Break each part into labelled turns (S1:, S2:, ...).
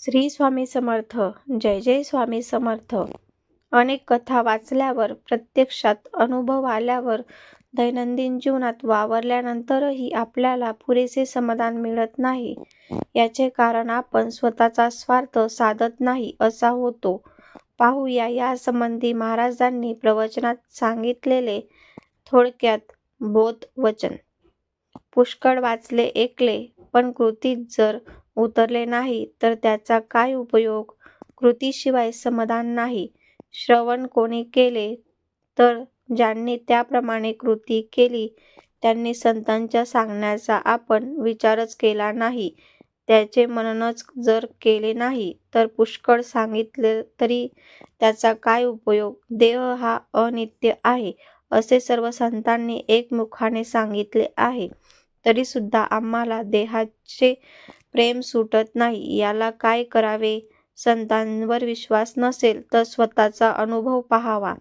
S1: श्री स्वामी समर्थ जय जय स्वामी समर्थ. अनेक कथा वाचल्यावर प्रत्यक्षात अनुभव आल्यावर दैनंदिन जीवनात वावरल्यानंतरही आपल्याला पुरेसे समाधान मिळत नाही. याचे कारण आपण स्वतःचा स्वार्थ साधत नाही असा होतो. पाहूया यासंबंधी महाराजांनी प्रवचनात सांगितलेले थोडक्यात बोध वचन. पुष्कळ वाचले ऐकले पण कृतीत जर उतरले नाही तर त्याचा काय उपयोग? कृतीशिवाय समाधान नाही. श्रवण कोणी केले तर ज्यांनी त्याप्रमाणे कृती केली त्यांनी संतांच्या सांगण्याचा आपण विचारच केला नाही. त्याचे मननच जर केले नाही तर पुष्कळ सांगितले तरी त्याचा काय उपयोग? देह हा अनित्य आहे असे सर्व संतांनी एकमुखाने सांगितले आहे. तरीसुद्धा आम्हाला देहाचे प्रेम सुटत नाही. याला काय करावे? संतांवर विश्वास नसेल तर स्वतःचा अनुभव पहावा.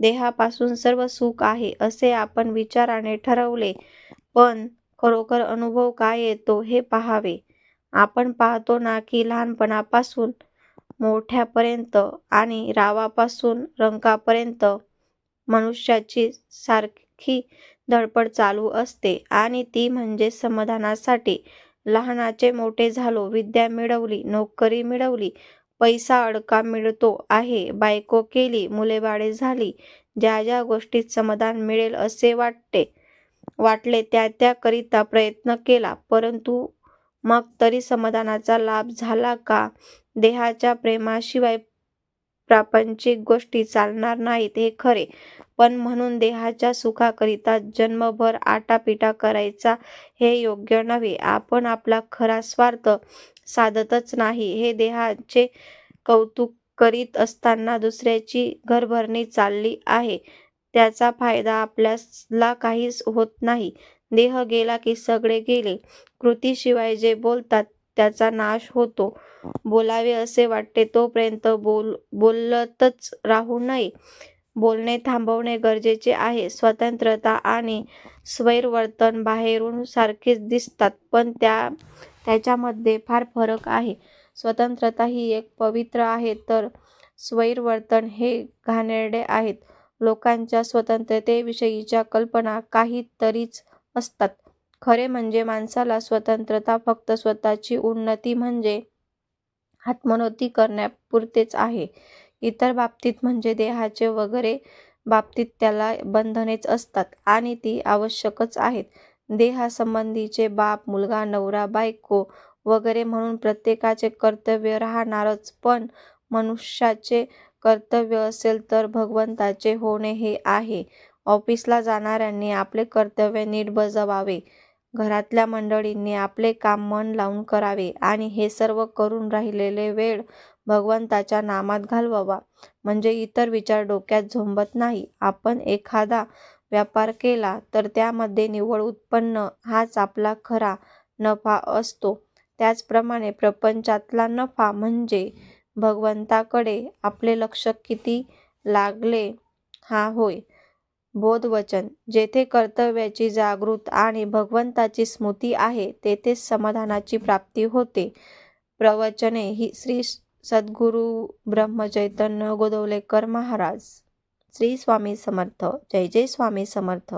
S1: देहापासून सर्व सुख आहे असे आपण विचाराने ठरवले. पण खरोखर अनुभव काय येतो हे पहावे. आपण पाहतो ना की लहानपणापासून मोठ्यापर्यंत आणि रावापासून रंकापर्यंत मनुष्याची सारखी धडपड चालू असते आणि ती म्हणजे समाधानासाठी. लहानाचे मोठे झालो विद्या मिळवली नोकरी मिळवली पैसा अडका मिळतो आहे बायको केली मुलेबाळे झाली ज्या ज्या गोष्टीत समाधान मिळेल असे वाटते वाटले त्या त्याकरिता प्रयत्न केला परंतु मग तरी समाधानाचा लाभ झाला का? देहाच्या प्रेमाशिवाय प्रापंचिक गोष्टी चालणार नाहीत हे खरे. पण म्हणून देहाच्या सुखाकरिता जन्मभर आटापिटा करायचा हे योग्य नव्हे. आपण आपला खरा स्वार्थ साधतच नाही. हे देहाचे कौतुक करीत असताना दुसऱ्याची घरभरणी चालली आहे. त्याचा फायदा आपल्याला काहीच होत नाही. देह गेला की सगळे गेले. कृतीशिवाय जे बोलतात त्याचा नाश होतो. बोलावे असे वाटते तोपर्यंत बोल बोलतच राहू नये. बोलणे थांबवणे गरजेचे आहे. स्वतंत्रता आणि स्वैरवर्तन बाहेरून सारखेच दिसतात पण त्या त्याच्यामध्ये फार फरक आहे. स्वतंत्रता ही एक पवित्र आहे तर स्वैरवर्तन हे घाणेरडे आहेत. लोकांच्या स्वतंत्रतेविषयीच्या कल्पना काहीतरीच असतात. खरे म्हणजे माणसाला स्वतंत्रता फक्त स्वतःची उन्नती म्हणजे आत्मनोती करण्यापुरतेच आहे. इतर बाबतीत म्हणजे देहाचे वगैरे बाबतीत त्याला बंधनेच असतात आणि ती आवश्यकच आहेत. देहासंबंधीचे बाप मुलगा नवरा बायको वगैरे म्हणून प्रत्येकाचे कर्तव्य राहणारच पण मनुष्याचे कर्तव्य असेल तर भगवंताचे होणे हे आहे. ऑफिसला जाणाऱ्यांनी आपले कर्तव्य नीट बजावावे. घरातल्या मंडळींनी आपले काम मन लावून करावे आणि हे सर्व करून राहिलेले वेळ भगवंताच्या नामात घालवावा. म्हणजे इतर विचार डोक्यात झोंबत नाही. आपण एखादा व्यापार केला तर त्यामध्ये निव्वळ उत्पन्न हाच आपला खरा नफा असतो. त्याचप्रमाणे प्रपंचातला नफा म्हणजे भगवंताकडे आपले लक्ष किती लागले हा होय. बोधवचन. जेथे कर्तव्याची जागृत आणि भगवंताची स्मृती आहे तेथेच समाधानाची प्राप्ती होते. प्रवचने ही श्री सद्गुरु ब्रह्मचैतन्य गोदवलेकर महाराज. श्री स्वामी समर्थ. जय जय स्वामी समर्थ.